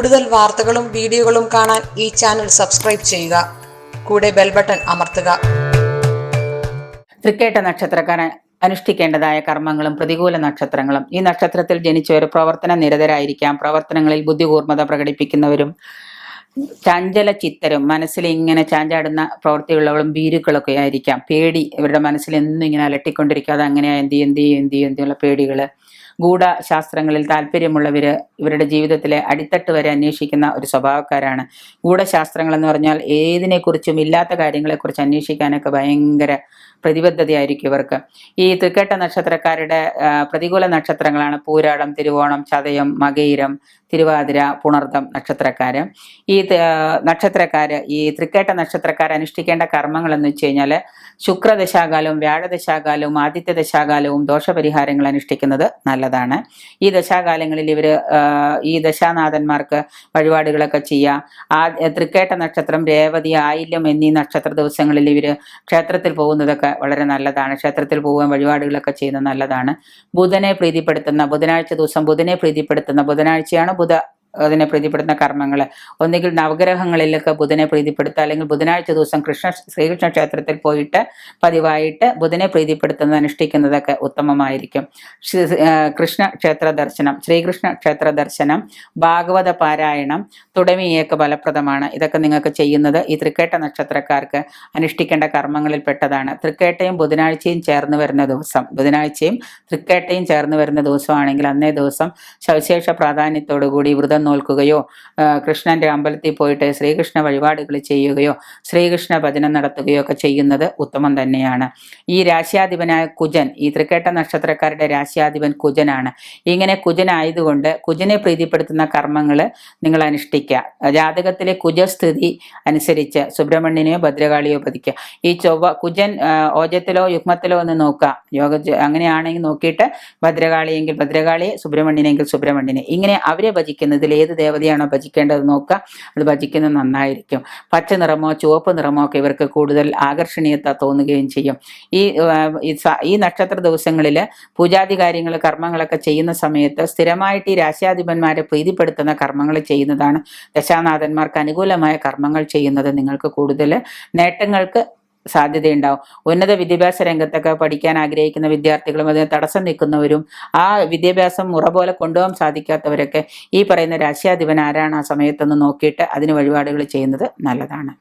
കൂടുതൽ വാർത്തകളും വീഡിയോകളും കാണാൻ ഈ ചാനൽ സബ്സ്ക്രൈബ് ചെയ്യുക. കൂടെ ബെൽ ബട്ടൺ അമർത്തുക. തൃക്കേട്ട നക്ഷത്രക്കാരൻ അനുഷ്ഠിക്കേണ്ടതായ കർമ്മങ്ങളും പ്രതികൂല നക്ഷത്രങ്ങളും. ഈ നക്ഷത്രത്തിൽ ജനിച്ചവർ പ്രവർത്തന നിരതരായിരിക്കാം. പ്രവർത്തനങ്ങളിൽ ബുദ്ധികൂർമ്മത പ്രകടിപ്പിക്കുന്നവരും ചഞ്ചല ചിത്തരും മനസ്സിൽ ഇങ്ങനെ ചാഞ്ചാടുന്ന പ്രവൃത്തിയുള്ളവളും ഭീരുക്കളൊക്കെ ആയിരിക്കാം. പേടി ഇവരുടെ മനസ്സിൽ എന്നും ഇങ്ങനെ അലട്ടിക്കൊണ്ടിരിക്കുക അത് അങ്ങനെ എന്ത് എന്ത് എന്ത് എന്നുള്ള പേടികൾ. ഗൂഢശാസ്ത്രങ്ങളിൽ താല്പര്യമുള്ളവര് ഇവരുടെ ജീവിതത്തിലെ അടിത്തട്ട് വരെ അന്വേഷിക്കുന്ന ഒരു സ്വഭാവക്കാരാണ്. ഗൂഢശാസ്ത്രങ്ങൾ എന്ന് പറഞ്ഞാൽ ഏതിനെക്കുറിച്ചും ഇല്ലാത്ത കാര്യങ്ങളെക്കുറിച്ച് അന്വേഷിക്കാനൊക്കെ ഭയങ്കര പ്രതിബദ്ധതയായിരിക്കും ഇവർക്ക്. ഈ തൃക്കേട്ട നക്ഷത്രക്കാരുടെ പ്രതികൂല നക്ഷത്രങ്ങളാണ് പൂരാടം തിരുവോണം ചതയം മകയിരം തിരുവാതിര പുണർദം നക്ഷത്രക്കാര്. ഈ നക്ഷത്രക്കാര് ഈ തൃക്കേട്ട നക്ഷത്രക്കാർ അനുഷ്ഠിക്കേണ്ട കർമ്മങ്ങൾ എന്ന് വെച്ച് കഴിഞ്ഞാൽ ശുക്രദശാകാലവും വ്യാഴദശാകാലവും ആദിത്യ ദശാകാലവും ദോഷപരിഹാരങ്ങൾ അനുഷ്ഠിക്കുന്നത് നല്ലതാണ്. ഈ ദശാകാലങ്ങളിൽ ഇവർ ഈ ദശാനാഥന്മാർക്ക് വഴിപാടുകളൊക്കെ ചെയ്യുക ആ തൃക്കേട്ട നക്ഷത്രം രേവതി ആയില്യം എന്നീ നക്ഷത്ര ദിവസങ്ങളിൽ ഇവർ ക്ഷേത്രത്തിൽ പോകുന്നതൊക്കെ വളരെ നല്ലതാണ്. ക്ഷേത്രത്തിൽ പോകാൻ വഴിപാടുകളൊക്കെ ചെയ്യുന്നത് നല്ലതാണ്. ബുധനെ പ്രീതിപ്പെടുത്തുന്ന ബുധനാഴ്ച ദിവസം ബുധനെ പ്രീതിപ്പെടുത്തുന്ന ബുധനാഴ്ചയാണ് ബുധ അതിനെ പ്രീതിപ്പെടുത്തുന്ന കർമ്മങ്ങൾ ഒന്നുകിൽ നവഗ്രഹങ്ങളിലൊക്കെ ബുധനെ പ്രീതിപ്പെടുത്തുക അല്ലെങ്കിൽ ബുധനാഴ്ച ദിവസം കൃഷ്ണ ശ്രീകൃഷ്ണ ക്ഷേത്രത്തിൽ പോയിട്ട് പതിവായിട്ട് ബുധനെ പ്രീതിപ്പെടുത്തുന്നത് അനുഷ്ഠിക്കുന്നതൊക്കെ ഉത്തമമായിരിക്കും. കൃഷ്ണ ക്ഷേത്ര ദർശനം ശ്രീകൃഷ്ണ ക്ഷേത്ര ദർശനം ഭാഗവത പാരായണം തുടങ്ങിയൊക്കെ ഫലപ്രദമാണ്. ഇതൊക്കെ നിങ്ങൾക്ക് ചെയ്യുന്നത് ഈ തൃക്കേട്ട നക്ഷത്രക്കാർക്ക് അനുഷ്ഠിക്കേണ്ട കർമ്മങ്ങളിൽ പെട്ടതാണ് തൃക്കേട്ടയും ബുധനാഴ്ചയും ചേർന്ന് വരുന്ന ദിവസം ബുധനാഴ്ചയും തൃക്കേട്ടയും ചേർന്ന് വരുന്ന ദിവസമാണെങ്കിൽ അന്നേ ദിവസം സവിശേഷ പ്രാധാന്യത്തോടുകൂടി വ്രതം നോൽക്കുകയോ കൃഷ്ണന്റെ അമ്പലത്തിൽ പോയിട്ട് ശ്രീകൃഷ്ണ വഴിപാടുകൾ ചെയ്യുകയോ ശ്രീകൃഷ്ണ ഭജനം നടത്തുകയോ ഒക്കെ ചെയ്യുന്നത് ഉത്തമം തന്നെയാണ്. ഈ രാശ്യാധിപനായ കുജൻ ഈ തൃക്കേട്ട നക്ഷത്രക്കാരുടെ രാശ്യാധിപൻ കുജനാണ്. ഇങ്ങനെ കുജനായതുകൊണ്ട് കുജനെ പ്രീതിപ്പെടുത്തുന്ന കർമ്മങ്ങൾ നിങ്ങൾ അനുഷ്ഠിക്കുക. ജാതകത്തിലെ കുജസ്ഥിതി അനുസരിച്ച് സുബ്രഹ്മണ്യനെയോ ഭദ്രകാളിയോ പതിക്കുക. ഈ ചൊവ്വ കുജൻ ഓജത്തിലോ യുഗ്മത്തിലോ ഒന്ന് നോക്കുക. യോഗ അങ്ങനെയാണെങ്കിൽ നോക്കിയിട്ട് ഭദ്രകാളിയെങ്കിൽ ഭദ്രകാളിയെ സുബ്രഹ്മണ്യനെങ്കിൽ സുബ്രഹ്മണ്യനെ. ഇങ്ങനെ അവരെ ഭജിക്കുന്നതിൽ ഏത് ദേവതയാണോ ഭജിക്കേണ്ടത് നോക്കുക. അത് ഭജിക്കുന്നത് നന്നായിരിക്കും. പച്ച നിറമോ ചുവപ്പ് നിറമോ ഒക്കെ ഇവർക്ക് കൂടുതൽ ആകർഷണീയത തോന്നുകയും ചെയ്യും. ഈ ഈ നക്ഷത്ര ദിവസങ്ങളിൽ പൂജാതി കാര്യങ്ങൾ കർമ്മങ്ങളൊക്കെ ചെയ്യുന്ന സമയത്ത് സ്ഥിരമായിട്ട് ഈ രാശ്യാധിപന്മാരെ പ്രീതിപ്പെടുത്തുന്ന കർമ്മങ്ങൾ ചെയ്യുന്നതാണ്. ദശാനാഥന്മാർക്ക് അനുകൂലമായ കർമ്മങ്ങൾ ചെയ്യുന്നത് നിങ്ങൾക്ക് കൂടുതൽ നേട്ടങ്ങൾക്ക് സാധ്യതയുണ്ടാവും. ഉന്നത വിദ്യാഭ്യാസ രംഗത്തൊക്കെ പഠിക്കാൻ ആഗ്രഹിക്കുന്ന വിദ്യാർത്ഥികളും അതിന് തടസ്സം നിൽക്കുന്നവരും ആ വിദ്യാഭ്യാസം മുറ പോലെ കൊണ്ടുപോകാൻ സാധിക്കാത്തവരൊക്കെ ഈ പറയുന്ന രാശ്യാധിപൻ ആരാണ് ആ സമയത്തൊന്ന് നോക്കിയിട്ട് അതിന് വഴിപാടുകൾ ചെയ്യുന്നത് നല്ലതാണ്.